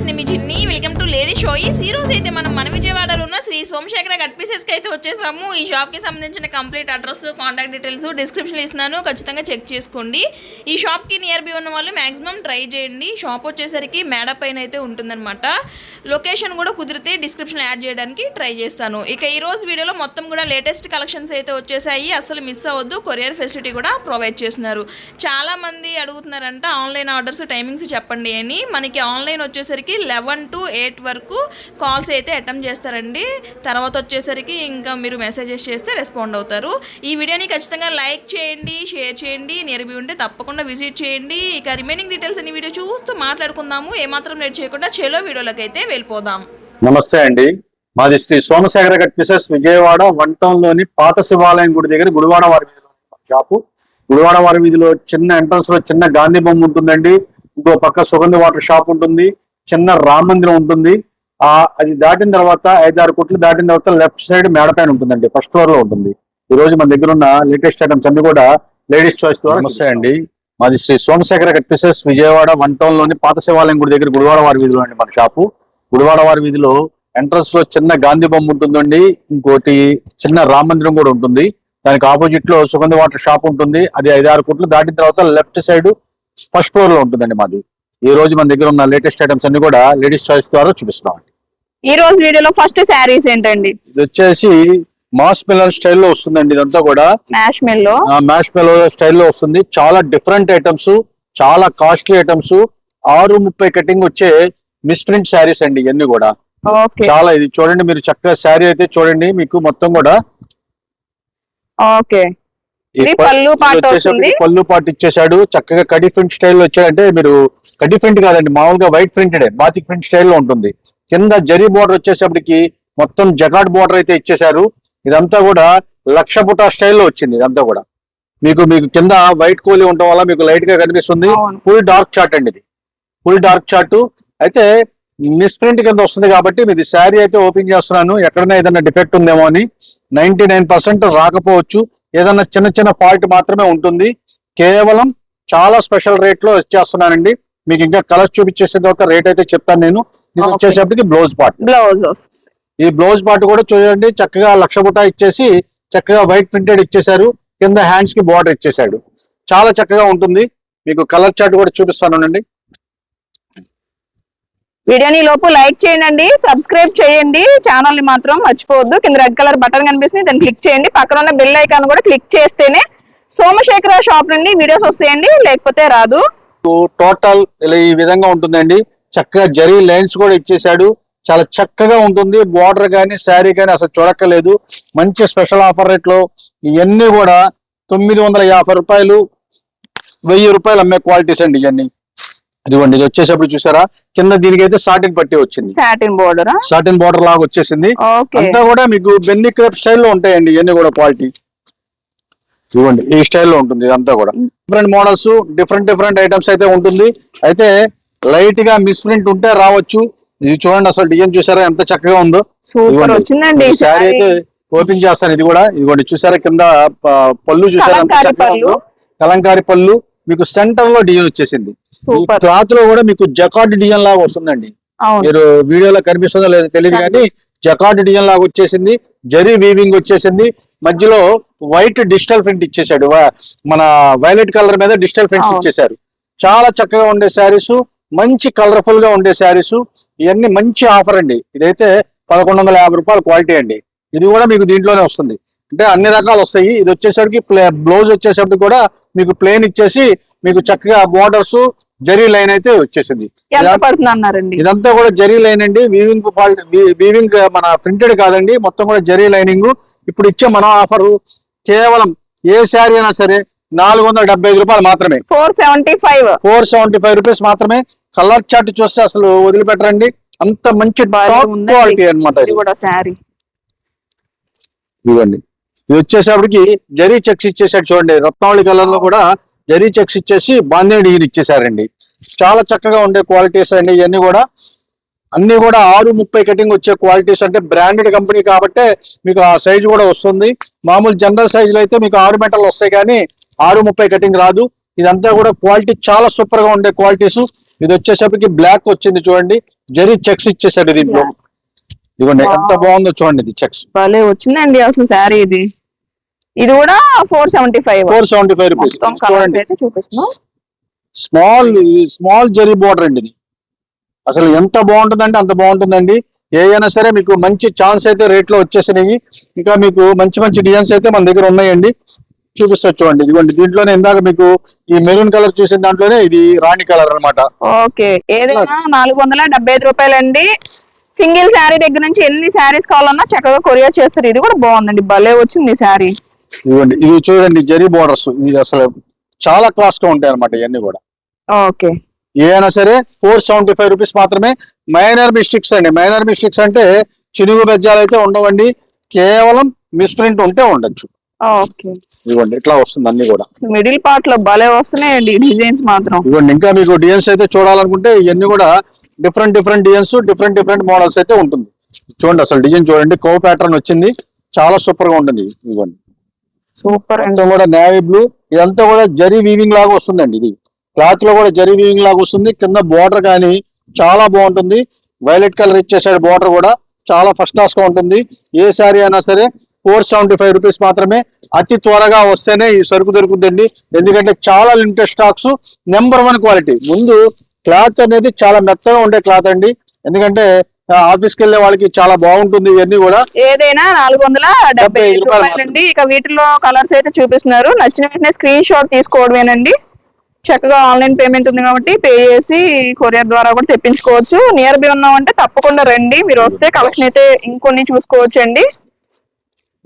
Friends నేను మీ చిన్ని welcome to lady షోయిస్ ఈ రోజు అయితే మనం మన విజయవాడలో ఉన్న శ్రీ సోమశేఖర కట్ పీసెస్కి అయితే వచ్చేసాము. ఈ షాప్కి సంబంధించిన complete address contact details description ఇస్తున్నాను. ఖచ్చితంగా చెక్ చేసుకోండి. ఈ షాప్కి నియర్ బై ఉన్న వాళ్ళు మ్యాక్సిమం ట్రై చేయండి. షాప్ వచ్చేసరికి మేడ పైన అయితే ఉంటుందన్నమాట. లొకేషన్ కూడా కుదిరితే డిస్క్రిప్షన్ యాడ్ చేయడానికి ట్రై చేస్తాను. ఇక ఈ రోజు వీడియోలో మొత్తం కూడా లేటెస్ట్ కలెక్షన్స్ అయితే వచ్చేసాయి. అసలు మిస్ అవ్వద్దు. కొరియర్ ఫెసిలిటీ కూడా ప్రొవైడ్ చేస్తున్నారు. చాలా మంది అడుగుతున్నారంట ఆన్లైన్ ఆర్డర్స్ టైమింగ్స్ చెప్పండి అని. మనకి ఆన్లైన్ వచ్చేసరికి లెవెన్ టు ఎయిట్ వరకు కాల్స్ అయితే అటెంప్ట్ చేస్తారండి. తర్వాత వచ్చేసరికి ఇంకా మీరు మెసేజెస్ చేస్తే రెస్పాండ్ అవుతారు. ఈ వీడియోని ఖచ్చితంగా లైక్ చేయండి షేర్ చేయండి. నేర్పి ఉంటే తప్పకుండా విజిట్ చేయండి. ఇక రిమైనింగ్ డీటెయిల్స్ అన్ని వీడియో చూస్తూ మాట్లాడుకుందాము. ఏమాత్రం లేట్ చేయకుండా చెలో వీడియోలోకి అయితే వెళ్ళిపోదాం. నమస్తే అండి. మాది Shri Somasekhara cut pieces Vijayawada one టౌన్లోని పాత శివాలయం గుడి దగ్గర గుడివాడ వారి వీధిలో షాపు. గుడివాడ వారి వీధిలో చిన్న ఎంట్రన్స్లో చిన్న గాంధీ బొమ్మ ఉంటుందండి. ఇంకో పక్క సుగంధ వాటర్ షాప్ ఉంటుంది. చిన్న రామ మందిరం ఉంటుంది. ఆ అది దాటిన తర్వాత ఐదారు కోట్లు దాటిన తర్వాత లెఫ్ట్ సైడ్ మేడ పైన ఉంటుందండి. ఫస్ట్ ఫ్లోర్లో ఉంటుంది. ఈ రోజు మన దగ్గర ఉన్న లేటెస్ట్ ఐటమ్స్ అన్ని కూడా లేడీస్ చాయిస్ ద్వారా నమస్తే అండి. మాది Shri Somasekhara cut pieces Vijayawada one టౌన్లోని పాత శివాలయం గుడి దగ్గర గుడివాడ వారి వీధిలో అండి మన షాపు. గుడివాడ వారి వీధిలో ఎంట్రన్స్లో చిన్న గాంధీ బొమ్మ ఉంటుందండి. ఇంకోటి చిన్న రామ మందిరం కూడా ఉంటుంది. దానికి ఆపోజిట్లో సుగంధ వాటర్ షాప్ ఉంటుంది. అది ఐదారు కోట్లు దాటిన తర్వాత లెఫ్ట్ సైడ్ ఫస్ట్ ఫ్లోర్లో ఉంటుందండి మాది. ఈ రోజు మన దగ్గర ఉన్న లేటెస్ట్ ఐటమ్స్ అన్ని కూడా లేడీస్ చాయిస్ ద్వారా చూపిస్తున్నాం ఈ రోజు వీడియోలో ఫస్ట్ శారీస్ ఏంటండి? ఇది వచ్చేసి మాస్ మిలన్ స్టైల్లో వస్తుందండి ఇదంతా కూడా. మ్యాష్ మెల్లో? మ్యాష్ మెలో స్టైల్లో వస్తుంది. చాలా డిఫరెంట్ ఐటమ్స్ చాలా కాస్ట్లీ ఐటమ్స్. ఆరు ముప్పై కటింగ్ వచ్చే మిస్ప్రింట్ శారీస్ అండి ఇవన్నీ కూడా. చాలా ఇది. చూడండి మీరు చక్కగా శారీ అయితే చూడండి మీకు మొత్తం కూడా. ఓకే. పాట. పళ్ళు పాటు ఇచ్చేసాడు చక్కగా కడి ప్రింట్ స్టైల్ వచ్చాడంటే మీరు కడి ప్రింట్ కాదండి మామూలుగా వైట్ ప్రింటెడ్ బాతిక్ ప్రింట్ స్టైల్లో ఉంటుంది. కింద జరీ బోర్డర్ వచ్చేసప్పటికి మొత్తం జకాట్ బోర్డర్ అయితే ఇచ్చేశారు. ఇదంతా కూడా లక్ష పుటా స్టైల్లో వచ్చింది ఇదంతా కూడా. మీకు మీకు కింద వైట్ కూలీ ఉండటం వల్ల మీకు లైట్గా కనిపిస్తుంది. ఫుల్ డార్క్ చార్ట్ అండి ఇది. ఫుల్ డార్క్ చార్ట్ అయితే మిస్ ప్రింట్ కింద వస్తుంది కాబట్టి మీది శారీ అయితే ఓపెన్ చేస్తున్నాను. ఎక్కడైనా ఏదైనా డిఫెక్ట్ ఉందేమో అని నైన్టీ నైన్ పర్సెంట్ రాకపోవచ్చు. ఏదైనా చిన్న చిన్న ఫాల్ట్ మాత్రమే ఉంటుంది. కేవలం చాలా స్పెషల్ రేట్లో ఇచ్చేస్తున్నానండి. మీకు ఇంకా కలర్స్ చూపించేసిన తర్వాత రేట్ అయితే చెప్తాను నేను. ఇది Okay. వచ్చేసప్పటికి బ్లౌజ్ పార్ట్ బ్లౌజ్ ఈ బ్లౌజ్ పార్ట్ కూడా చూడండి చక్కగా లక్ష బుటా ఇచ్చేసి చక్కగా వైట్ ప్రింటెడ్ ఇచ్చేశారు. కింద హ్యాండ్స్కి బార్డర్ ఇచ్చేశాడు. చాలా చక్కగా ఉంటుంది. మీకు కలర్ చార్ట్ కూడా చూపిస్తానండి వీడియోని ఈ లోపు లైక్ చేయండి సబ్స్క్రైబ్ చేయండి. ఛానల్ని మాత్రం మర్చిపోవద్దు. కింద రెడ్ కలర్ బటన్ కనిపిస్తుంది దాన్ని క్లిక్ చేయండి. పక్కన ఉన్న బెల్ ఐకాన్ కూడా క్లిక్ చేస్తేనే సోమశేఖర షాప్ నుండి వీడియోస్ వస్తాయండి. లేకపోతే రాదు. టోటల్ ఇలా ఈ విధంగా ఉంటుందండి. చక్కగా జరీ లైన్స్ కూడా ఇచ్చేశాడు. చాలా చక్కగా ఉంటుంది. బార్డర్ కానీ శారీ కానీ అసలు చూడక్కలేదు మంచి స్పెషల్ ఆఫర్ రేట్లో ఇవన్నీ కూడా తొమ్మిది వందల యాభై రూపాయలు వెయ్యి రూపాయలు అమ్మే క్వాలిటీస్ అండి ఇవన్నీ. ఇదిగోండి ఇది వచ్చేసప్పుడు చూసారా? కింద దీనికి అయితే సాటిన్ పట్టి వచ్చింది. సాటిన్ బోర్డర్ సాటిన్ బార్డర్ లాగా వచ్చేసింది. అంతా కూడా మీకు బెన్ని క్రేప్ స్టైల్లో ఉంటాయండి ఇవన్నీ కూడా క్వాలిటీ ఇవ్వండి ఈ స్టైల్లో ఉంటుంది ఇదంతా కూడా. Different models different different items అయితే ఉంటుంది. అయితే లైట్గా మిస్ప్రింట్ ఉంటే రావచ్చు. ఇది చూడండి అసలు డిజైన్ చూసారా? ఎంత చక్కగా ఉందో. సూపర్. వచ్చిందండి శారీ అయితే ఓపెన్ చేస్తాను ఇది కూడా. ఇదిగోండి చూసారా కింద పళ్ళు చూసారా? ఎంత చక్కగా. ఉందో. కలంకారీ పళ్ళు. మీకు సెంటర్లో డిజైన్ వచ్చేసింది. క్లాత్లో కూడా మీకు జకాట్ డిజైన్ లాగా వస్తుందండి. మీరు వీడియోలో కనిపిస్తుందో లేదో తెలియదు కానీ జకాట్ డిజైన్ లాగా వచ్చేసింది. జరీ వీవింగ్ వచ్చేసింది. మధ్యలో వైట్ డిజిటల్ ప్రింట్ ఇచ్చేసాడు మన వైలెట్ కలర్ మీద డిజిటల్ ప్రింట్స్. ఇచ్చేసారు చాలా చక్కగా ఉండే శారీస్ మంచి కలర్ఫుల్గా ఉండే శారీస్. ఇవన్నీ మంచి ఆఫర్ అండి. ఇదైతే పదకొండు వందల యాభై రూపాయల క్వాలిటీ అండి. ఇది కూడా మీకు దీంట్లోనే వస్తుంది. అంటే అన్ని రకాలు వస్తాయి. ఇది వచ్చేసరికి బ్లౌజ్ వచ్చేసరికి కూడా మీకు ప్లేన్ ఇచ్చేసి మీకు చక్కగా బోర్డర్స్ జరీ లైన్ అయితే వచ్చేసింది. ఇదంతా కూడా జరీ లైన్ అండి. వీవింగ్ వీవింగ్ మన ప్రింటెడ్ కాదండి. మొత్తం కూడా జరీ లైనింగ్. ఇప్పుడు ఇచ్చే మన ఆఫర్ కేవలం ఏ శారీ అయినా సరే నాలుగు వందల డెబ్బై ఐదు రూపాయలు మాత్రమే. Four seventy five. Four seventy five rupees మాత్రమే. కలర్ చార్ట్ చూస్తే అసలు వదిలిపెట్టరండి. అంత మంచి టాప్ క్వాలిటీ శారీ. ఇవ్వండి ఇది వచ్చేసప్పటికి జరీ చెక్స్ ఇచ్చేసాడు చూడండి. రత్నావళి కలర్లో కూడా జరీ చెక్స్ ఇచ్చేసి బాందేడి డిగ్రీ ఇచ్చేసారండి చాలా చక్కగా ఉండే క్వాలిటీస్ అండి ఇవన్నీ కూడా. అన్ని కూడా ఆరు ముప్పై కటింగ్ వచ్చే క్వాలిటీస్ అంటే బ్రాండెడ్ కంపెనీ కాబట్టి మీకు ఆ సైజ్ కూడా వస్తుంది. మామూలు జనరల్ సైజులో అయితే మీకు ఆరు మెటల్ వస్తాయి కానీ ఆరు ముప్పై కటింగ్ రాదు. ఇదంతా కూడా క్వాలిటీ చాలా సూపర్గా ఉండే క్వాలిటీస్. ఇది వచ్చేసరికి బ్లాక్ వచ్చింది చూడండి. జరీ చెక్స్ ఇచ్చేసాడు దీంట్లో. ఇదిగోండి ఎంత. బాగుందో చూడండి ఇది చెక్స్. భలే వచ్చిందండి అసలు శారీ ఇది. ఇది కూడా four seventy five four seventy five rupees చూడండి. స్మాల్ స్మాల్ జరీ బోర్డర్ అండి ఇది. అసలు ఎంత బాగుంటుందంటే అంత బాగుంటుందండి. ఏ అయినా సరే మీకు మంచి ఛాన్స్ అయితే రేట్లో వచ్చేసినాయి. ఇంకా మీకు మంచి మంచి డిజైన్స్ అయితే మన దగ్గర ఉన్నాయండి. చూపిస్తా చూడండి. ఇదిగోండి దీంట్లోనే ఇందాక మీకు ఈ మెరూన్ కలర్ చూసిన దాంట్లోనే ఇది రాణి కలర్ అన్నమాట. ఓకే. ఏదైనా నాలుగు వందల డెబ్బై ఐదు రూపాయలండి. సింగిల్ శారీ దగ్గర నుంచి ఎన్ని శారీస్ కావాలన్నా చక్కగా కొరియర్ చేస్తారు. ఇది కూడా బాగుందండి. భలే వచ్చింది శారీ. ఇదిగోండి ఇది చూడండి జరీ బోర్డర్స్ ఇది అసలు చాలా క్లాస్గా ఉంటాయి అనమాట ఇవన్నీ కూడా. ఓకే. ఏ అయినా సరే ఫోర్ సెవెంటీ ఫైవ్ రూపీస్ మాత్రమే. మైనర్ మిస్టేక్స్ అండి. మైనర్ మిస్టేక్స్ అంటే చినుగు బెజ్జాలు అయితే ఉండవండి. కేవలం మిస్ప్రింట్ ఉంటే ఉండొచ్చు. ఇదిగోండి ఇట్లా వస్తుంది అన్ని కూడా. మిడిల్ పార్ట్లో భలే వస్తున్నాయండి డిజైన్స్ మాత్రం. ఇదిగోండి ఇంకా మీకు డిజైన్స్ అయితే చూడాలనుకుంటే ఇవన్నీ కూడా different different designs different different models అయితే ఉంటుంది. చూడండి అసలు డిజైన్ చూడండి. కో ప్యాటర్న్ వచ్చింది. చాలా సూపర్గా ఉంటుంది. ఇదిగోండి. సూపర్ అండి. మొత్తం కూడా నేవీ బ్లూ ఇదంతా కూడా జరీ వీవింగ్ లాగా వస్తుందండి ఇది. క్లాత్లో కూడా జరీ వీవింగ్ లాగా వస్తుంది. కింద బార్డర్ కానీ చాలా బాగుంటుంది. వైలెట్ కలర్ ఇచ్చేసాడు బార్డర్ కూడా చాలా ఫస్ట్ క్లాస్గా ఉంటుంది. ఏ శారీ అయినా సరే ఫోర్ సెవెంటీ ఫైవ్ రూపీస్ మాత్రమే. అతి త్వరగా వస్తేనే ఈ సరుకు దొరుకుతుందండి. ఎందుకంటే చాలా limited stocks number one quality. ముందు క్లాత్ అనేది చాలా మెత్తగా ఉండే క్లాత్ అండి. ఎందుకంటే ఆఫీస్కి వెళ్ళే వాళ్ళకి చాలా బాగుంటుంది ఇవన్నీ కూడా. ఏదైనా నాలుగు వందల డెబ్బై రూపాయలండి. ఇక వీటిలో కలర్స్ అయితే చూపిస్తున్నారు. నచ్చిన వెంటనే స్క్రీన్ షాట్ తీసుకోవడమేనండి. చక్కగా ఆన్లైన్ పేమెంట్ ఉంది కాబట్టి పే చేసి కొరియర్ ద్వారా కూడా తెప్పించుకోవచ్చు. నియర్ బై ఉన్నామంటే తప్పకుండా రండి. మీరు వస్తే కలెక్షన్ అయితే ఇంకొన్ని చూసుకోవచ్చు అండి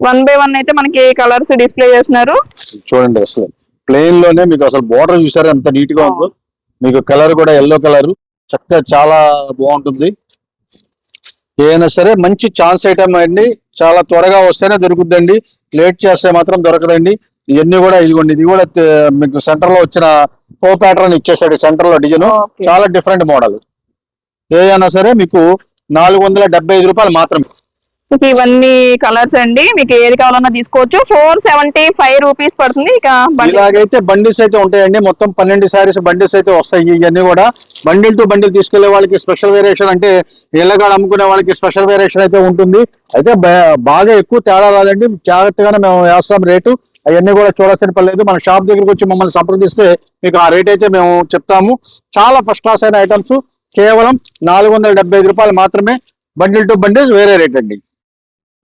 వన్ బై వన్ అయితే మనకి కలర్స్ డిస్ప్లే చేస్తున్నారు? చూడండి అసలు. ప్లెయిన్లోనే మీకు అసలు బోర్డర్ చూసారా? ఎంత నీట్గా ఉందో. మీకు కలర్ కూడా ఎల్లో కలర్ చక్కగా చాలా బాగుంటుంది. ఏదైనా సరే మంచి ఛాన్స్ ఐటమ్ అండి. చాలా త్వరగా వస్తేనే దొరుకుద్దండి. లేట్ చేస్తే మాత్రం దొరకదండి. ఇవన్నీ కూడా ఇదిగోండి ఇది కూడా మీకు సెంటర్లో వచ్చిన కో ప్యాటర్న్ ఇచ్చేసాడు సెంటర్లో డిజైన్. చాలా డిఫరెంట్ మోడల్ ఏదైనా సరే మీకు నాలుగు వందల డెబ్బై ఐదు రూపాయలు మాత్రమే. మీకు ఇవన్నీ కలర్స్ అండి. మీకు ఏది కావాలన్నా తీసుకోవచ్చు. ఫోర్ సెవెంటీ ఫైవ్ రూపీస్ పడుతుంది. ఇక ఇలాగైతే బండిల్స్ అయితే ఉంటాయండి. మొత్తం పన్నెండు సారీస్ బండిల్స్ అయితే వస్తాయి. ఇవన్నీ కూడా బండిల్ టు బండిల్ తీసుకెళ్ళే వాళ్ళకి స్పెషల్ వేరియేషన్ అంటే ఇళ్ళగాడ అమ్ముకునే వాళ్ళకి స్పెషల్ వేరియేషన్ అయితే ఉంటుంది. అయితే బాగా ఎక్కువ తేడా రాదండి. జాగ్రత్తగానే మేము వేస్తాం రేటు. అవన్నీ కూడా చూడాల్సిన పర్లేదు మన షాప్ దగ్గరకు వచ్చి మమ్మల్ని సంప్రదిస్తే మీకు ఆ రేట్ అయితే మేము చెప్తాము. చాలా ఫస్ట్ క్లాస్ అయిన ఐటమ్స్ కేవలం నాలుగు వందల ఐదు రూపాయలు మాత్రమే బండిల్ టు బండిల్స్ వేరే రేట్ అండి.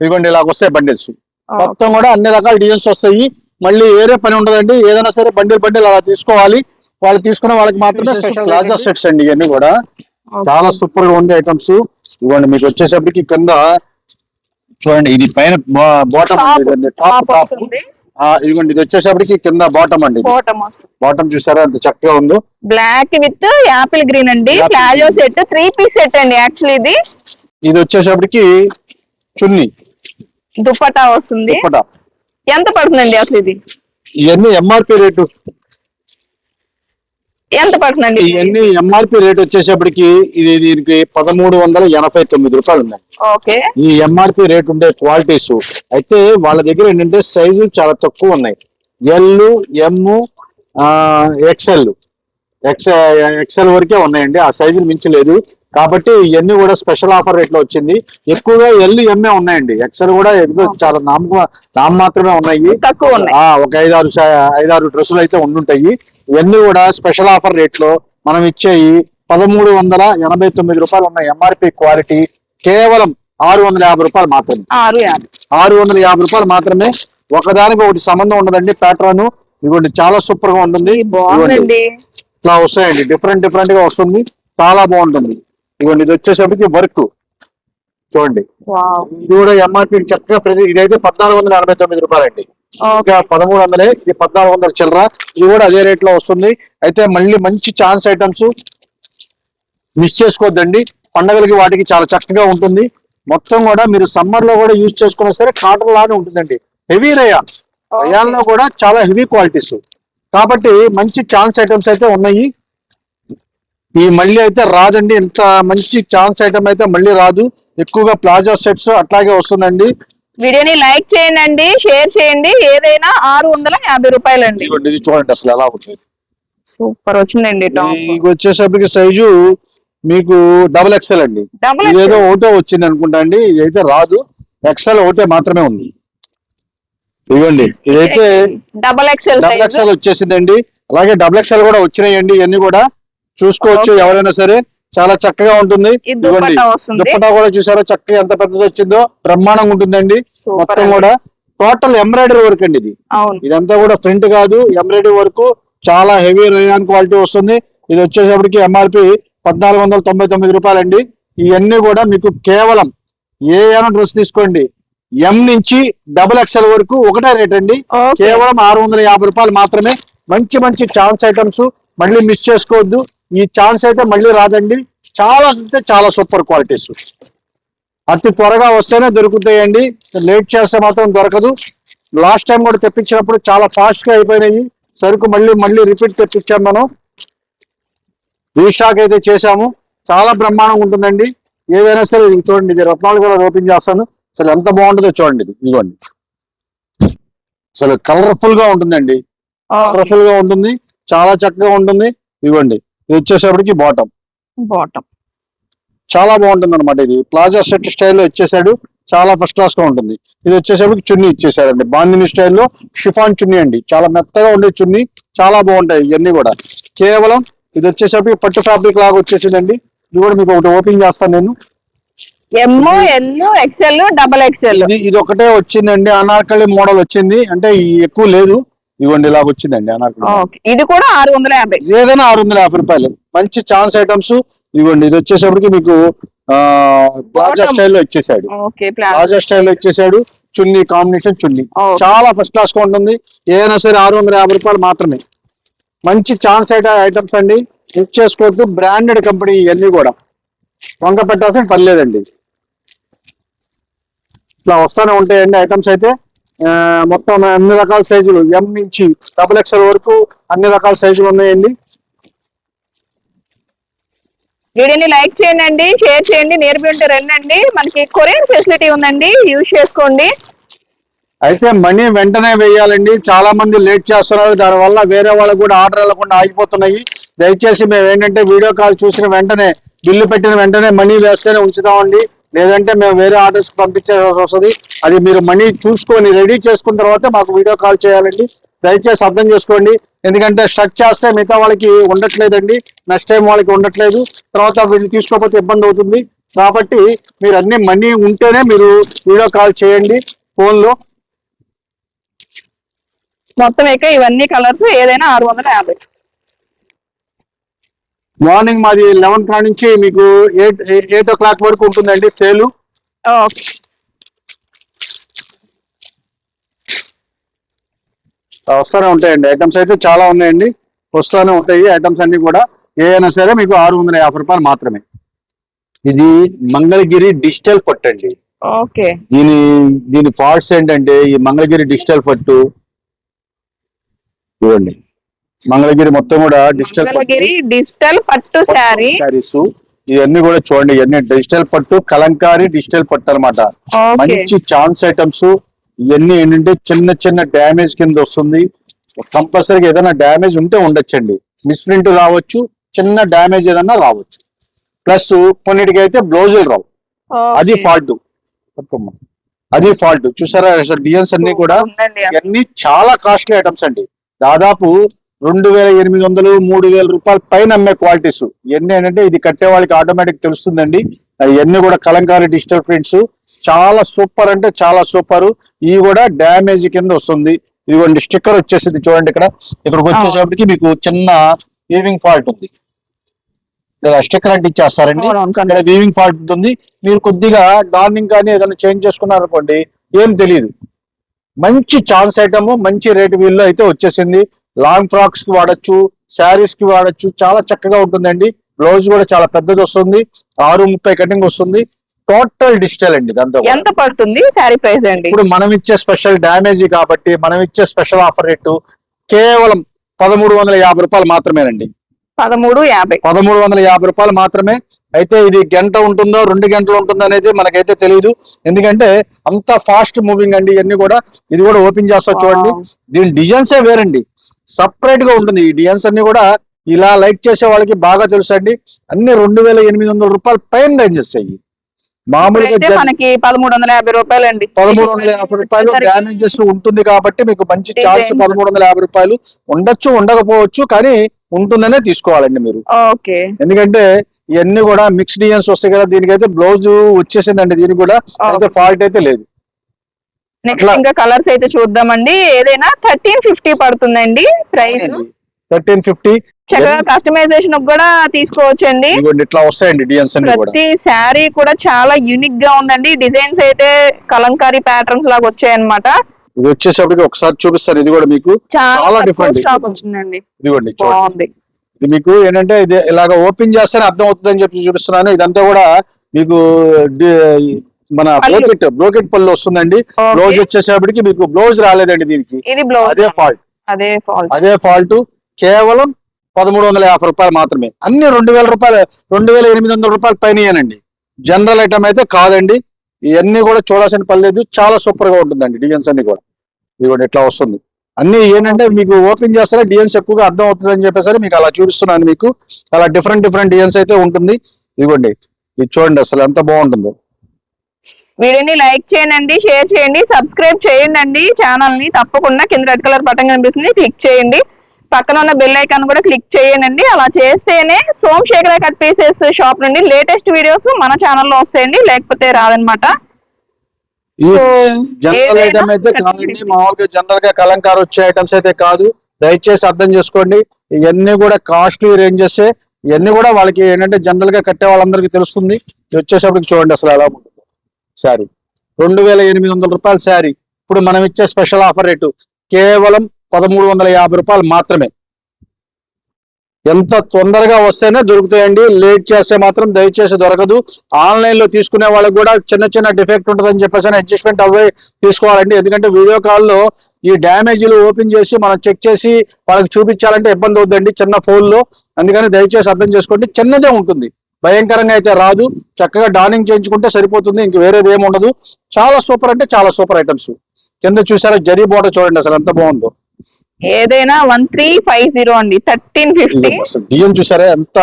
ఇదిగోండి ఇలాగ వస్తాయి బండిల్స్ మొత్తం కూడా అన్ని రకాల డిజైన్స్ వస్తాయి. మళ్ళీ వేరే పని ఉండదండి. ఏదైనా సరే బండిల్ బండిల్ అలా తీసుకోవాలి. వాళ్ళు తీసుకున్న వాళ్ళకి మాత్రమే ప్లాజా సెట్స్ అండి. ఇవన్నీ కూడా. చాలా సూపర్గా ఉంది ఐటమ్స్ ఇవ్వండి మీకు వచ్చేసరికి కింద చూడండి ఇది పైన బాటమ్ టాప్ టాప్. ఇదిగోండి ఇది వచ్చేసరికి కింద బాటమ్ అండి బాటమ్ చూసారా? ఎంత చక్కగా ఉందో. బ్లాక్ విత్ యాపిల్ గ్రీన్ అండి. Palazzo set three piece set అండి యాక్చువల్లీ ఇది. ఇది వచ్చేసరికి చున్ని. దుపట్టా వస్తుంది. దుప్పట. ఎంత పడుతుందండి అసలు ఇది? ఇవన్నీ ఎంఆర్పి రేటు. ఎంత పడుతుందండి? ఇవన్నీ ఎంఆర్పి రేట్ వచ్చేసప్పటికి ఇది దీనికి పదమూడు వందల ఎనభై తొమ్మిది రూపాయలు ఉన్నాయి ఓకే. ఈ ఎంఆర్పి రేట్ ఉండే క్వాలిటీస్ అయితే వాళ్ళ దగ్గర ఏంటంటే సైజు చాలా తక్కువ ఉన్నాయి. L M XL X XL వరకే ఉన్నాయండి. ఆ సైజులు మించలేదు కాబట్టి ఇవన్నీ కూడా స్పెషల్ ఆఫర్ రేట్లో వచ్చింది. ఎక్కువగా ఎల్ ఎంఏ ఉన్నాయండి. ఎక్సెల్ కూడా చాలా నామ నామ మాత్రమే ఉన్నాయి. తక్కువ ఒక ఐదారు ఐదారు డ్రెస్సులు అయితే ఉండుంటాయి. ఇవన్నీ కూడా స్పెషల్ ఆఫర్ రేట్లో మనం ఇచ్చేయి పదమూడు వందల ఎనభై తొమ్మిది రూపాయలు ఉన్న ఎంఆర్పి క్వాలిటీ కేవలం ఆరు వందల యాభై రూపాయలు మాత్రమే. ఆరు వందల యాభై రూపాయలు మాత్రమే. ఒకదానికి ఒకటి సంబంధం ఉండదండి ప్యాటర్న్ ఇదిగోండి చాలా సూపర్గా ఉంటుంది ఇట్లా వస్తాయండి. డిఫరెంట్ డిఫరెంట్గా వస్తుంది. చాలా బాగుంటుంది. ఇదిగోండి ఇది వచ్చేసరికి వర్క్. చూడండి. ఇది కూడా ఎంఆర్పి చక్కగా ప్రతి ఇదైతే పద్నాలుగు వందల ఎనభై తొమ్మిది రూపాయలండి. ఇంకా పదమూడు వందలే ఇది పద్నాలుగు వందల చిల్లర. ఇది కూడా అదే రేట్లో వస్తుంది. అయితే మళ్ళీ మంచి ఛాన్స్ ఐటమ్స్ మిస్ చేసుకోవద్దండి పండగలకి వాటికి చాలా చక్కగా ఉంటుంది. మొత్తం కూడా మీరు సమ్మర్లో కూడా యూజ్ చేసుకున్నా సరే కాటన్ లానే ఉంటుందండి. హెవీ రయా. రయాల్లో కూడా చాలా హెవీ క్వాలిటీస్. కాబట్టి మంచి ఛాన్స్ ఐటమ్స్ అయితే ఉన్నాయి. ఈ మళ్ళీ అయితే రాదండి. ఇంత మంచి ఛాన్స్ ఐటమ్ అయితే మళ్ళీ రాదు. ఎక్కువగా ప్లాజా సెట్స్ అట్లాగే వస్తుందండి. వీడియోని లైక్ చేయండి షేర్ చేయండి. ఏదైనా ఆరు వందల యాభై రూపాయలండి. ఇదిగోండి ఇది చూడండి అసలు ఎలా ఉంటుంది సూపర్ వచ్చిందండి టాప్. ఇది వచ్చేసరికి సైజు మీకు డబుల్ ఎక్స్ఎల్ అండి. డబుల్ ఇదేదో ఒకటో వచ్చింది అనుకుంటా అండి. ఇదైతే రాదు. ఎక్స్ఎల్ ఒకటే మాత్రమే ఉంది. ఇవ్వండి ఇదైతే డబల్ ఎక్స్ఎల్ డబుల్ ఎక్స్ఎల్ వచ్చేసిందండి. అలాగే డబుల్ ఎక్స్ఎల్ కూడా వచ్చినాయండి ఇవన్నీ కూడా. చూసుకోవచ్చు. ఎవరైనా సరే. చాలా చక్కగా ఉంటుంది. దుప్పటా కూడా చూసారా? చక్కగా ఎంత పెద్దది వచ్చిందో. బ్రహ్మాండంగా ఉంటుందండి. మొత్తం. కూడా. టోటల్ ఎంబ్రాయిడరీ వర్క్ అండి ఇది. ఇదంతా కూడా ప్రింట్ కాదు. ఎంబ్రాయిడరీ వర్క్ చాలా హెవీ రేయాన్ క్వాలిటీ వస్తుంది. ఇది వచ్చేసప్పటికి ఎంఆర్పి పద్నాలుగు వందల తొంభై తొమ్మిది రూపాయలండి. ఇవన్నీ కూడా మీకు కేవలం ఏ అయినా డ్రెస్ తీసుకోండి. ఎం నుంచి డబుల్ ఎక్స్ఎల్ వరకు ఒకటే రేట్ అండి. కేవలం ఆరు వందల యాభై రూపాయలు మాత్రమే. మంచి మంచి ఛాన్స్ ఐటమ్స్ మళ్ళీ మిస్ చేసుకోవద్దు. ఈ ఛాన్స్ అయితే మళ్ళీ రాదండి. చాలా అంటే చాలా సూపర్ క్వాలిటీస్ అతి త్వరగా వస్తేనే దొరుకుతాయండి. లేట్ చేస్తే మాత్రం దొరకదు. లాస్ట్ టైం కూడా తెప్పించినప్పుడు చాలా ఫాస్ట్గా అయిపోయినాయి. సరుకు మళ్ళీ మళ్ళీ రిపీట్ తెప్పించాం మనం. రీస్టాక్ అయితే చేశాము. చాలా బ్రహ్మాండంగా ఉంటుందండి. ఏదైనా సరే ఇది చూడండి ఇది రత్నాలు కూడా ఓపెన్ చేస్తాను. అసలు ఎంత బాగుంటుందో చూడండి ఇది. ఇదిగోండి. అసలు కలర్ఫుల్గా ఉంటుందండి. కలర్ఫుల్గా ఉంటుంది. చాలా చక్కగా ఉంటుంది. ఇదిగోండి. ఇది వచ్చేసప్పటికి బాటమ్ బాటమ్ చాలా బాగుంటుంది అనమాట ఇది. ప్లాజా సెట్ స్టైల్లో ఇచ్చేసాడు చాలా ఫస్ట్ క్లాస్గా ఉంటుంది. ఇది వచ్చేసరికి చున్నీ ఇచ్చేసాడండి బాందిని స్టైల్లో షిఫాన్ చున్నీ అండి. చాలా మెత్తగా ఉండే చున్నీ. చాలా బాగుంటాయి ఇవన్నీ కూడా. కేవలం ఇది వచ్చేసరికి పట్టు ఫ్యాబ్రిక్ లాగా వచ్చేసిందండి. ఇది కూడా మీకు ఒకటి ఓపెన్ చేస్తాను నేను. M and XL double XL ఇది ఒకటే వచ్చిందండి. అనార్కలి మోడల్ వచ్చింది. అంటే ఎక్కువ లేదు. ఇవ్వండి ఇలాగ వచ్చిందండి అనార్కలి ఇది కూడా ఆరు వందల యాభై. ఏదైనా ఆరు వందల యాభై రూపాయలు. మంచి ఛాన్స్ ఐటమ్స్. ఇవ్వండి ఇది వచ్చేసరికి మీకు ప్లాజా. స్టైల్లో ఇచ్చేసాడు ప్లాజా స్టైల్లో ఇచ్చేసాడు చున్నీ కాంబినేషన్ చున్నీ. చాలా ఫస్ట్ క్లాస్గా ఉంటుంది. ఏదైనా సరే ఆరు వందల యాభై రూపాయలు మాత్రమే. మంచి ఛాన్స్ ఐటమ్స్ అండి. మిస్ చేసుకోవద్దు బ్రాండెడ్ కంపెనీ ఇవన్నీ కూడా. వంక పెట్టాల్సిన పని లేదండి. ఇట్లా వస్తూనే ఉంటాయండి ఐటమ్స్ అయితే. మొత్తం అన్ని రకాల సైజులు ఎం నుంచి డబుల్ ఎక్స్ఎల్ వరకు అన్ని రకాల సైజులు ఉన్నాయండి. వీడియోని లైక్ చేయండి షేర్ చేయండి నేర్పి ఉంటే రండి మనకి కొరియర్ ఫెసిలిటీ ఉందండి యూజ్ చేసుకోండి. అయితే మనీ వెంటనే వేయాలండి. చాలా మంది లేట్ చేస్తున్నారు. దానివల్ల వేరే వాళ్ళకు కూడా ఆర్డర్ వెళ్ళకుండా ఆగిపోతున్నాయి. దయచేసి మేము ఏంటంటే వీడియో కాల్ చూసిన వెంటనే బిల్లు పెట్టిన వెంటనే మనీ వేస్తేనే ఉంచుతామండి. లేదంటే మేము వేరే ఆర్డర్స్ పంపించాల్సి వస్తుంది. అది మీరు మనీ చూసుకొని రెడీ చేసుకున్న తర్వాత మాకు వీడియో కాల్ చేయాలండి. దయచేసి అర్థం చేసుకోండి. ఎందుకంటే స్ట్రక్ చేస్తే మిగతా వాళ్ళకి ఉండట్లేదండి. నెక్స్ట్ టైం వాళ్ళకి ఉండట్లేదు. తర్వాత వీళ్ళు తీసుకోకపోతే ఇబ్బంది అవుతుంది. కాబట్టి మీరు అన్ని మనీ ఉంటేనే మీరు వీడియో కాల్ చేయండి ఫోన్లో. మొత్తం ఇక ఇవన్నీ కలర్స్ ఏదైనా ఆరు వందల యాభై. మార్నింగ్ మాది లెవెన్ కాడ నుంచి మీకు ఎయిట్ ఎయిట్ ఓ క్లాక్ వరకు ఉంటుందండి సేలు. వస్తూనే ఉంటాయండి. ఐటమ్స్ అయితే చాలా ఉన్నాయండి. వస్తూనే ఉంటాయి ఐటమ్స్ అన్ని కూడా. ఏ అయినా సరే మీకు ఆరు వందల యాభై రూపాయలు మాత్రమే. ఇది మంగళగిరి డిజిటల్ పట్టు అండి. ఓకే. దీని దీని ఫాల్ట్స్ ఏంటంటే ఈ మంగళగిరి డిజిటల్ పట్టు. చూడండి మంగళగిరి మొత్తం కూడా డిజిటల్ మంగళగిరి డిజిటల్ పట్టు శారీ. శారీస్. ఇవన్నీ కూడా చూడండి ఇవన్నీ డిజిటల్ పట్టు కలంకారీ డిజిటల్ పట్టు అన్నమాట. ఓకే. మంచి ఛాన్స్ ఐటమ్స్. ఇవన్నీ ఏంటంటే చిన్న చిన్న డ్యామేజ్ కింద వస్తుంది. కంపల్సరీగా ఏదైనా డ్యామేజ్ ఉంటే ఉండొచ్చండి. మిస్ప్రింట్ రావచ్చు చిన్న డ్యామేజ్ ఏదైనా రావచ్చు. ప్లస్ కొన్నిటికి అయితే బ్లౌజులు రావు. అది ఫాల్ట్. అది ఫాల్ట్. చూసారా డిజైన్స్ అన్ని కూడా ఇవన్నీ చాలా కాస్ట్లీ ఐటమ్స్ అండి. దాదాపు రెండు వేల ఎనిమిది వందలు మూడు వేల రూపాయల పైన అమ్మే క్వాలిటీస్ ఇవన్నీ ఏంటంటే ఇది కట్టే వాళ్ళకి ఆటోమేటిక్ తెలుస్తుందండి. ఇవన్నీ కూడా కలంకారీ డిజిటల్ ప్రింట్స్ చాలా సూపర్ అంటే చాలా సూపర్ ఇవి కూడా డ్యామేజ్ కింద వస్తుంది. ఇదిగోండి స్టిక్కర్ వచ్చేసింది చూడండి ఇక్కడ. ఇక్కడికి వచ్చేసరికి మీకు చిన్న వీవింగ్ ఫాల్ట్ ఉంది. స్టిక్కర్ అంటే ఇచ్చేస్తారండి. ఇక్కడ వీవింగ్ ఫాల్ట్ ఉంటుంది. మీరు కొద్దిగా డార్నింగ్ కానీ ఏదైనా చేంజ్ చేసుకున్నారనుకోండి ఏం తెలియదు మంచి ఛాన్స్ ఐటమ్ మంచి రేట్ వీల్లో అయితే వచ్చేసింది. లాంగ్ ఫ్రాక్స్కి వాడచ్చు శారీస్కి వాడచ్చు చాలా చక్కగా ఉంటుందండి. బ్లౌజ్ కూడా చాలా పెద్దది వస్తుంది. ఆరు ముప్పై కటింగ్ వస్తుంది. టోటల్ డిజిటల్ అండి దాంతో. ఎంత పడుతుంది శారీ ప్రైస్ అండి? ఇప్పుడు మనం ఇచ్చే స్పెషల్ డ్యామేజ్ కాబట్టి మనం ఇచ్చే స్పెషల్ ఆఫర్ రేటు కేవలం పదమూడు వందల యాభై రూపాయలు మాత్రమేనండి. పదమూడు యాభై. పదమూడు వందల యాభై రూపాయలు మాత్రమే. అయితే ఇది గంట ఉంటుందో రెండు గంటలు ఉంటుందో అనేది మనకైతే తెలియదు ఎందుకంటే అంత ఫాస్ట్ మూవింగ్ అండి ఇవన్నీ కూడా. ఇది కూడా ఓపెన్ చేస్తా చూడండి. దీని డిజైన్సే వేరండి. సపరేట్గా ఉంటుంది. ఈ డిజైన్స్ అన్ని కూడా ఇలా లైక్ చేసే వాళ్ళకి బాగా తెలుసు అండి అన్ని రెండు వేల ఎనిమిది వందల రూపాయలు పైన రేంజెస్ అయ్యి మామూలుగా మనకి పదమూడు వందల యాభై రూపాయలు అండి పదమూడు వందల యాభై రూపాయలు డ్యామేజెస్ ఉంటుంది కాబట్టి మీకు మంచి Designs. పదమూడు వందల యాభై రూపాయలు. ఉండొచ్చు ఉండకపోవచ్చు కానీ ఉంటుందనే తీసుకోవాలండి మీరు. ఓకే. ఎందుకంటే ఇవన్నీ కూడా మిక్స్ డిజైన్స్ వస్తాయి కదా దీనికైతే బ్లౌజ్ వచ్చేసిందండి దీనికి కూడా అయితే ఫాల్ట్ అయితే లేదు. నెక్స్ట్ ఇంకా కలర్స్ అయితే చూద్దామండి. ఏదైనా థర్టీన్ ఫిఫ్టీ పడుతుందండి ప్రైస్ థర్టీన్ ఫిఫ్టీ. చక్కగా కస్టమైజేషన్ కూడా తీసుకోవచ్చండి. ఇదిగోండి ఇట్లా వస్తాయండి డిజైన్స్ ప్రతి శారీ కూడా చాలా యూనిక్గా ఉందండి. డిజైన్స్ అయితే కలంకారీ ప్యాటర్న్స్ లాగా వచ్చాయన్నమాట. ఇది వచ్చేసప్పటికి ఒకసారి చూపిస్తారు ఇది కూడా మీకు చాలా different. స్టాక్ వచ్చిందండి. ఇదిగోండి బాగుంది. ఇది మీకు ఏంటంటే ఇది ఇలాగ ఓపెన్ చేస్తేనే అర్థం అవుతుందని చెప్పి చూపిస్తున్నాను. ఇదంతా కూడా మీకు మన పళ్ళు. బ్రోకెట్ బ్రోకెట్ పళ్ళు వస్తుందండి. బ్లౌజ్ వచ్చేసేపటికి మీకు బ్లౌజ్ రాలేదండి దీనికి. ఇది అదే ఫాల్ట్ అదే ఫాల్ట్ అదే ఫాల్ట్ కేవలం పదమూడు వందల యాభై రూపాయలు మాత్రమే. అన్ని రెండు వేల రూపాయలు రెండు వేల ఎనిమిది వందల రూపాయలు పైన జనరల్ ఐటమ్ అయితే కాదండి. ఇవన్నీ కూడా చూడాల్సిన పని లేదు. చాలా సూపర్గా ఉంటుందండి డిజైన్స్ అన్ని కూడా. ఇదిగోండి ఇట్లా వస్తుంది. అన్ని ఏంటంటే మీకు ఓపెన్ చేస్తారా డిజైన్స్ ఎక్కువగా అర్థం అవుతుంది అని చెప్పేసరి మీకు అలా చూపిస్తున్నాను మీకు. అలా డిఫరెంట్ డిఫరెంట్ డిజైన్స్ అయితే ఉంటుంది. ఇదిగోండి ఇది చూడండి అసలు ఎంత బాగుంటుందో. వీడియోని లైక్ చేయండి షేర్ చేయండి సబ్స్క్రైబ్ చేయండి అండి ఛానల్ని తప్పకుండా కింద రెడ్ కలర్ బటన్ కనిపిస్తుంది క్లిక్ చేయండి. పక్కన ఉన్న బెల్ ఐకాన్ కూడా క్లిక్ చేయండి. అలా చేస్తేనే సోమశేఖర కట్ పీసెస్ షాప్ నుండి లేటెస్ట్ వీడియోస్ మన ఛానల్లో వస్తాయండి లేకపోతే రాదనమాట. ఇది సో జనరల్ ఐటమ్ అయితే కాదండి మామూలుగా జనరల్గా కలంకారు వచ్చే ఐటమ్స్ అయితే కాదు. దయచేసి అర్థం చేసుకోండి. ఇవన్నీ కూడా కాస్ట్లీ రేంజెస్ ఇవన్నీ కూడా వాళ్ళకి ఏంటంటే జనరల్గా కట్టే వాళ్ళందరికీ తెలుస్తుంది. వచ్చేసప్పటికి చూడండి అసలు ఎలా ఉంటుంది శారీ. రెండు వేల ఎనిమిది వందల రూపాయల శారీ. ఇప్పుడు మనం ఇచ్చే స్పెషల్ ఆఫర్ రేటు కేవలం పదమూడు వందల యాభై రూపాయలు మాత్రమే. ఎంత తొందరగా వస్తేనే దొరుకుతాయండి. లేట్ చేస్తే మాత్రం దయచేసి దొరకదు. ఆన్లైన్లో తీసుకునే వాళ్ళకి కూడా చిన్న చిన్న డిఫెక్ట్ ఉంటుందని చెప్పేసి అడ్జస్ట్మెంట్ అవే తీసుకోవాలండి. ఎందుకంటే వీడియో కాల్లో ఈ డ్యామేజీలు ఓపెన్ చేసి మనం చెక్ చేసి వాళ్ళకి చూపించాలంటే ఇబ్బంది అవుతుందండి చిన్న ఫోన్లో. అందుకని దయచేసి అర్థం చేసుకోండి. చిన్నదే ఉంటుంది. భయంకరంగా అయితే రాదు. చక్కగా డానింగ్ చేయించుకుంటే సరిపోతుంది. ఇంక వేరేది ఏమి ఉండదు. చాలా సూపర్ అంటే చాలా సూపర్ ఐటమ్స్ కింద చూసారా జరీ బోర్డర్ చూడండి అసలు ఎంత బాగుందో. ఏదైనా వన్ త్రీ ఫైవ్ జీరో అండి. థర్టీన్ ఫిఫ్టీ డిఎం చూసారా ఎంత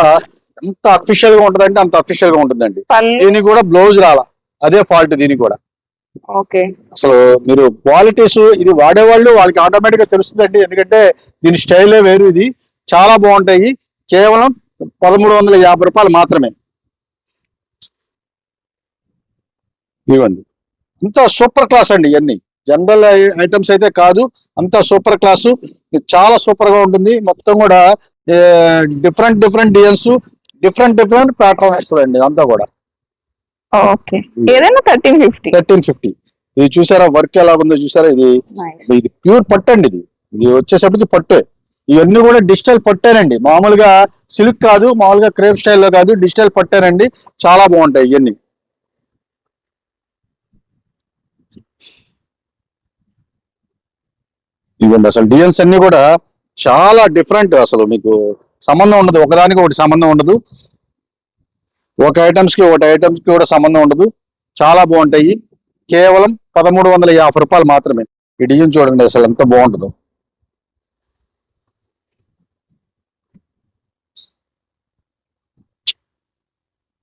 ఎంత అఫీషియల్గా ఉంటుందంటే అంత అఫీషియల్గా ఉంటుందండి. దీనికి కూడా బ్లౌజ్ రాలా. అదే ఫాల్ట్ దీనికి కూడా. ఓకే. అసలు మీరు క్వాలిటీస్ ఇది వాడేవాళ్ళు వాళ్ళకి ఆటోమేటిక్గా తెలుస్తుందండి. ఎందుకంటే దీని స్టైలే వేరు ఇది. చాలా బాగుంటాయి. కేవలం పదమూడు వందల యాభై రూపాయలు మాత్రమే. ఇవ్వండి. ఇంత సూపర్ క్లాస్ అండి ఇవన్నీ. జనరల్ ఐటమ్స్ అయితే కాదు అంత సూపర్ క్లాసు. చాలా సూపర్గా ఉంటుంది. మొత్తం కూడా different different designs different different pattern వస్తుందండి అంతా కూడా. ఓకే. ఏదైనా థర్టీన్ ఫిఫ్టీ. Thirteen fifty. ఇది చూసారా వర్క్ ఎలా ఉందో చూసారా? ఇది ఇది ప్యూర్ పట్టు అండి ఇది. ఇది వచ్చేసప్పటికి పట్టే. ఇవన్నీ కూడా డిజిటల్ పట్టేనండి. మామూలుగా సిల్క్ కాదు మామూలుగా క్రేప్ స్టైల్లో కాదు డిజిటల్ పట్టానండి. చాలా బాగుంటాయి ఇవన్నీ. ఇవ్వండి అసలు డిజైన్స్ అన్ని కూడా చాలా డిఫరెంట్ అసలు మీకు సంబంధం ఉండదు. ఒకదానికి ఒకటి సంబంధం ఉండదు. ఒక ఐటమ్స్కి ఒకటి ఐటమ్స్కి కూడా సంబంధం ఉండదు. చాలా బాగుంటాయి. కేవలం పదమూడు వందల యాభై రూపాయలు మాత్రమే. ఈ డిజైన్ చూడండి అసలు ఎంత బాగుంటుందో.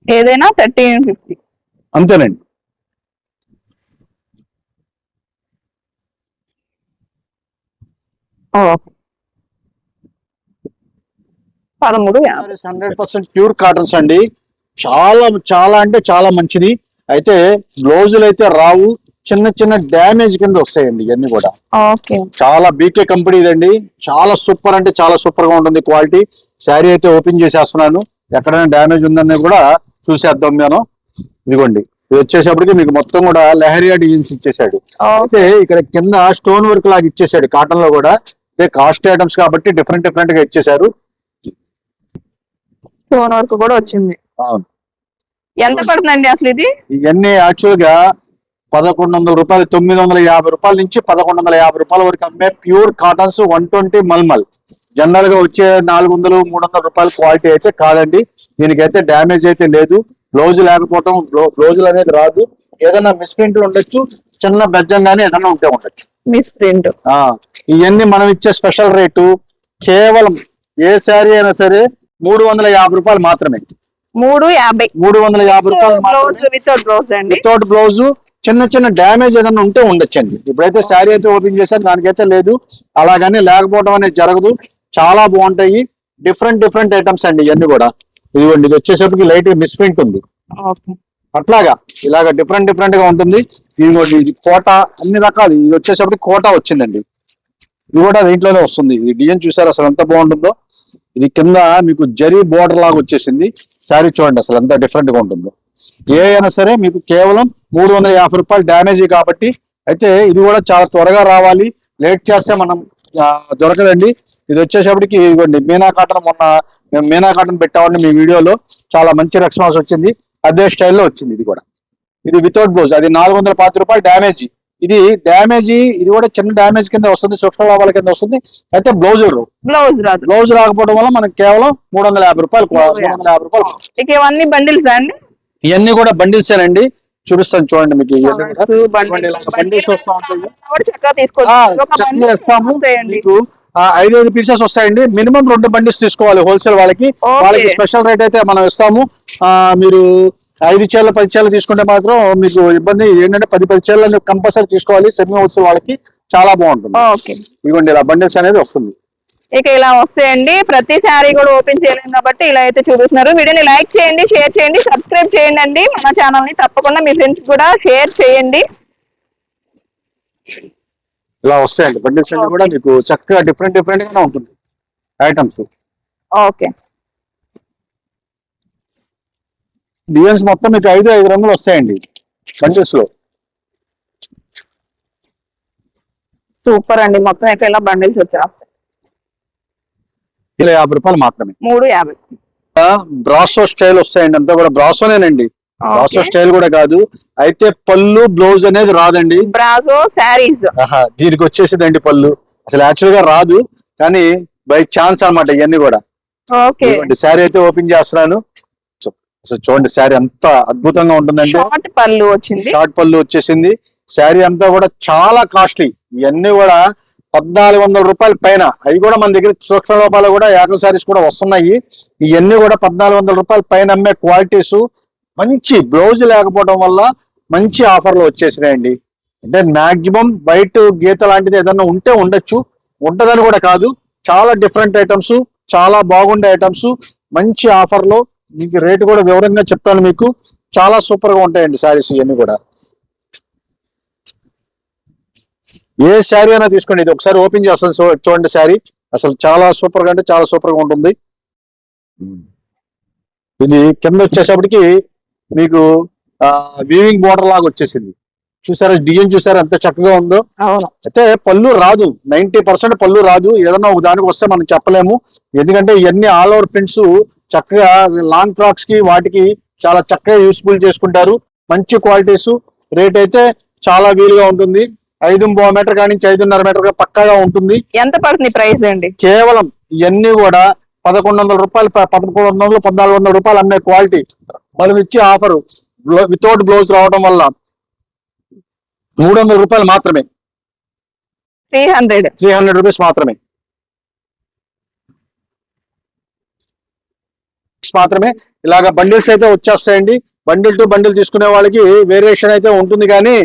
ఏదైనా థర్టీన్ ఫిఫ్టీ. అంతేనండి. పదమూడు హండ్రెడ్ పర్సెంట్ ప్యూర్ కాటన్స్ అండి. చాలా చాలా అంటే చాలా మంచిది. అయితే బ్లౌజులు అయితే రావు. చిన్న చిన్న డ్యామేజ్ కింద వస్తాయండి ఇవన్నీ కూడా. ఓకే. చాలా బీకే కంపెనీ ఇదండి. చాలా సూపర్ అంటే చాలా సూపర్గా ఉంటుంది క్వాలిటీ. శారీ అయితే ఓపెన్ చేసేస్తున్నాను. ఎక్కడైనా డ్యామేజ్ ఉందని కూడా చూసేద్దాం నేను ఇదిగోండి. ఇది వచ్చేసప్పటికి మీకు మొత్తం కూడా లహరియా డిజైన్స్ ఇచ్చేసాడు అయితే ఇక్కడ కింద స్టోన్ వర్క్ లాగా ఇచ్చేసాడు కాటన్లో కూడా. అంటే కాస్ట్ ఐటమ్స్ కాబట్టి డిఫరెంట్ డిఫరెంట్గా ఇచ్చేసారు స్టోన్ వర్క్ కూడా వచ్చింది. అవును. ఎంత పడుతుందండి అసలు ఇది? ఇవన్నీ యాక్చువల్గా పదకొండు వందల రూపాయలు తొమ్మిది వందల యాభై రూపాయల నుంచి పదకొండు వందల యాభై రూపాయల వరకు అమ్మే pure cottons one twenty malmal. జనరల్గా వచ్చే నాలుగు వందలు మూడు వందల రూపాయల క్వాలిటీ అయితే కాదండి. దీనికైతే డ్యామేజ్ అయితే లేదు. బ్లౌజ్ లేకపోవడం బ్లౌజులు అనేది రాదు. ఏదైనా మిస్ప్రింట్లు ఉండొచ్చు చిన్న బెజ్జం కానీ ఏదైనా ఉంటే ఉండొచ్చు. మిస్ ప్రింట్ ఇవన్నీ మనం ఇచ్చే స్పెషల్ రేటు కేవలం ఏ శారీ అయినా సరే మూడు వందల యాభై రూపాయలు మాత్రమే. మూడు యాభై. మూడు వందల యాభై రూపాయలు వితౌట్ బ్లౌజ్ అండి. వితౌట్ బ్లౌజ్ చిన్న చిన్న డ్యామేజ్ ఏదైనా ఉంటే ఉండొచ్చండి. ఇప్పుడైతే శారీ అయితే ఓపెన్ చేశాను దానికైతే లేదు. అలాగని లేకపోవడం అనేది జరగదు. చాలా బాగుంటాయి. డిఫరెంట్ డిఫరెంట్ ఐటమ్స్ అండి ఇవన్నీ కూడా. ఇదిగోండి ఇది వచ్చేసరికి లైట్ మిస్ప్రింట్ ఉంది. ఓకే. అట్లాగా ఇలాగ డిఫరెంట్ డిఫరెంట్గా ఉంటుంది. ఇదిగోండి ఇది కోట అన్ని రకాలు ఇది వచ్చేసరికి కోట వచ్చిందండి. ఇది కూడా దీంట్లోనే వస్తుంది. ఇది డిజైన్ చూసారు అసలు ఎంత బాగుంటుందో? ఇది కింద మీకు జరీ బోర్డర్ లాగా వచ్చేసింది. శారీ చూడండి అసలు ఎంత డిఫరెంట్గా ఉంటుందో. ఏ అయినా సరే మీకు కేవలం మూడు వందల యాభై రూపాయలు డ్యామేజ్ కాబట్టి అయితే ఇది కూడా చాలా త్వరగా రావాలి. లేట్ చేస్తే మనం దొరకదండి. ఇది వచ్చేసప్పటికి ఇదిగోండి మీనా కాటన్ మొన్న మేము మీనా కాటన్ పెట్టామండి మీ వీడియోలో. చాలా మంచి రెస్పాన్స్ వచ్చింది. అదే స్టైల్లో వచ్చింది ఇది కూడా. ఇది వితౌట్ బ్లౌజ్ అది నాలుగు వందల పాతి రూపాయలు డ్యామేజ్ ఇది డ్యామేజ్ ఇది కూడా చిన్న డ్యామేజ్ కింద వస్తుంది సూక్ష్మ లాభాల కింద వస్తుంది. అయితే బ్లౌజ్ బ్లౌజ్ రాదు. బ్లౌజ్ రాకపోవడం వల్ల మనకి కేవలం మూడు వందల యాభై రూపాయలు మూడు వందల యాభై. రూపాయలు ఇవన్నీ బండిల్స్ అండి? ఇవన్నీ కూడా బండిల్స్ అండి చూపిస్తాను చూడండి మీకు బండిల్స్. వస్తా ఉంటాయి. ఇస్తాము. మీకు ఐదు ఐదు పీసెస్ వస్తాయండి. మినిమం రెండు బండిల్స్ తీసుకోవాలి హోల్సేల్ వాళ్ళకి. వాళ్ళకి స్పెషల్ రేట్ అయితే మనం ఇస్తాము. మీరు ఐదు చీరలు పది చీరలు తీసుకుంటే మాత్రం మీకు ఇబ్బంది ఏంటంటే పది పది చీరలు కంపల్సరీ తీసుకోవాలి. సెమీ హోల్సేల్ వాళ్ళకి చాలా బాగుంటుంది. ఓకే. ఇదిగోండి ఇలా బండిల్స్ అనేది వస్తుంది. ఇక ఇలా వస్తాయండి. ప్రతి శారీ కూడా ఓపెన్ చేయలేము కాబట్టి ఇలా అయితే చూపిస్తున్నారు. వీడియోని లైక్ చేయండి షేర్ చేయండి సబ్స్క్రైబ్ చేయండి అండి. మన ఛానల్ని తప్పకుండా మీ ఫ్రెండ్స్ కూడా షేర్ చేయండి. ఇలా వస్తాయండి. బండిల్స్ అన్ని కూడా మీకు చక్కగా డిఫరెంట్ డిఫరెంట్ గానే ఉంటుంది. ఐటమ్స్ ఓకే డిజైన్స్ మొత్తం మీకు ఐదు ఐదు రంగులు వస్తాయండి. బండిల్స్లో సూపర్ అండి. మొత్తం ఇక ఇలా బండిల్స్ వచ్చేస్తాయి. ఇలా యాభై రూపాయలు మాత్రమే. మూడు యాభై. బ్రాసో స్టైల్ వస్తాయండి. అంతా కూడా బ్రాసోనేనండి బ్రాసో స్టైల్ కూడా కాదు. అయితే పళ్ళు బ్లౌజ్ అనేది రాదండి. బ్రాజో శారీస్ దీనికి వచ్చేసిందండి పళ్ళు. అసలు యాక్చువల్గా రాదు కానీ బై ఛాన్స్ అన్నమాట ఇవన్నీ కూడా. ఓకే శారీ అయితే ఓపెన్ చేస్తున్నాను. అసలు చూడండి శారీ ఎంత అద్భుతంగా షార్ట్ పళ్ళు వచ్చింది. షార్ట్ పళ్ళు వచ్చేసింది. శారీ అంతా కూడా చాలా కాస్ట్లీ ఇవన్నీ కూడా పద్నాలుగు వందల రూపాయల పైన. అవి కూడా మన దగ్గర సూక్ష్మ లోపాలు కూడా యాకల్ శారీస్ కూడా వస్తున్నాయి. ఇవన్నీ కూడా పద్నాలుగు వందల రూపాయల పైన అమ్మే క్వాలిటీస్ మంచి బ్లౌజ్ లేకపోవడం వల్ల మంచి ఆఫర్లు వచ్చేసినాయండి. అంటే మాక్సిమం బయట గీత లాంటిది ఏదన్నా ఉంటే ఉండొచ్చు. ఉంటదని కూడా కాదు. చాలా డిఫరెంట్ ఐటమ్స్ చాలా బాగుండే ఐటమ్స్ మంచి ఆఫర్లో. మీకు రేటు కూడా వివరంగా చెప్తాను మీకు. చాలా సూపర్గా ఉంటాయండి శారీస్ ఇవన్నీ కూడా. ఏ శారీ అయినా తీసుకోండి. ఇది ఒకసారి ఓపెన్ చేస్తాను. చూడండి శారీ. అసలు చాలా సూపర్గా అంటే చాలా సూపర్గా ఉంటుంది ఇది కింద వచ్చేసప్పటికి మీకు వీవింగ్ బోర్డర్ లాగా వచ్చేసింది. చూసారా డిజైన్ చూసారా ఎంత చక్కగా ఉందో? అయితే పళ్ళు రాదు. నైన్టీ పర్సెంట్ పళ్ళు రాదు. ఏదన్నా ఒక దానికి వస్తే మనం చెప్పలేము. ఎందుకంటే ఇవన్నీ ఆల్ ఓవర్ ప్రింట్స్ చక్కగా లాంగ్ ఫ్రాక్స్కి వాటికి చాలా చక్కగా యూస్ఫుల్ చేసుకుంటారు. మంచి క్వాలిటీస్ రేట్ అయితే చాలా వీలుగా ఉంటుంది. ఐదు మీటర్ కాడి నుంచి ఐదున్నర మీటర్ పక్కాగా ఉంటుంది. ఎంత పడుతుంది ప్రైస్ అండి? కేవలం ఇవన్నీ కూడా పదకొండు వందల రూపాయలు పదకొండు వందలు పద్నాలుగు వందల రూపాయలు అమ్మే క్వాలిటీ మనం ఇచ్చే ఆఫర్ వితౌట్ బ్లౌజ్ రావడం వల్ల మూడు వందల రూపాయలు మాత్రమే. Three hundred. Three hundred rupees మాత్రమే. మాత్రమే. ఇలాగ బండిల్స్ అయితే వచ్చేస్తాయండి. బండిల్ టు బండిల్ తీసుకునే వాళ్ళకి వేరియేషన్ అయితే ఉంటుంది కానీ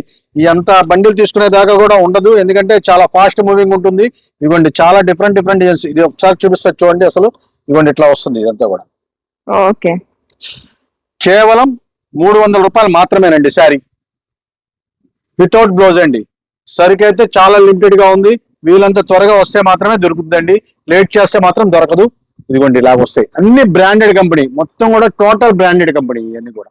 అంత బండిల్ తీసుకునే దాకా కూడా ఉండదు. ఎందుకంటే చాలా ఫాస్ట్ మూవింగ్ ఉంటుంది. ఇదిగోండి చాలా డిఫరెంట్ డిఫరెంట్ ఇది ఒకసారి చూపిస్తా చూడండి అసలు. ఇదిగోండి ఇట్లా వస్తుంది ఇదంతా కూడా. ఓకే. కేవలం మూడు వందల రూపాయలు మాత్రమేనండి శారీ. వితౌట్ బ్లౌజ్ అండి. సరికి అయితే చాలా లిమిటెడ్గా ఉంది. వీలంత త్వరగా వస్తే మాత్రమే దొరుకుతుందండి. లేట్ చేస్తే మాత్రం దొరకదు. ఇదిగోండి ఇలాగ వస్తాయి. అన్ని బ్రాండెడ్ కంపెనీ. మొత్తం కూడా టోటల్ బ్రాండెడ్ కంపెనీ ఇవన్నీ కూడా.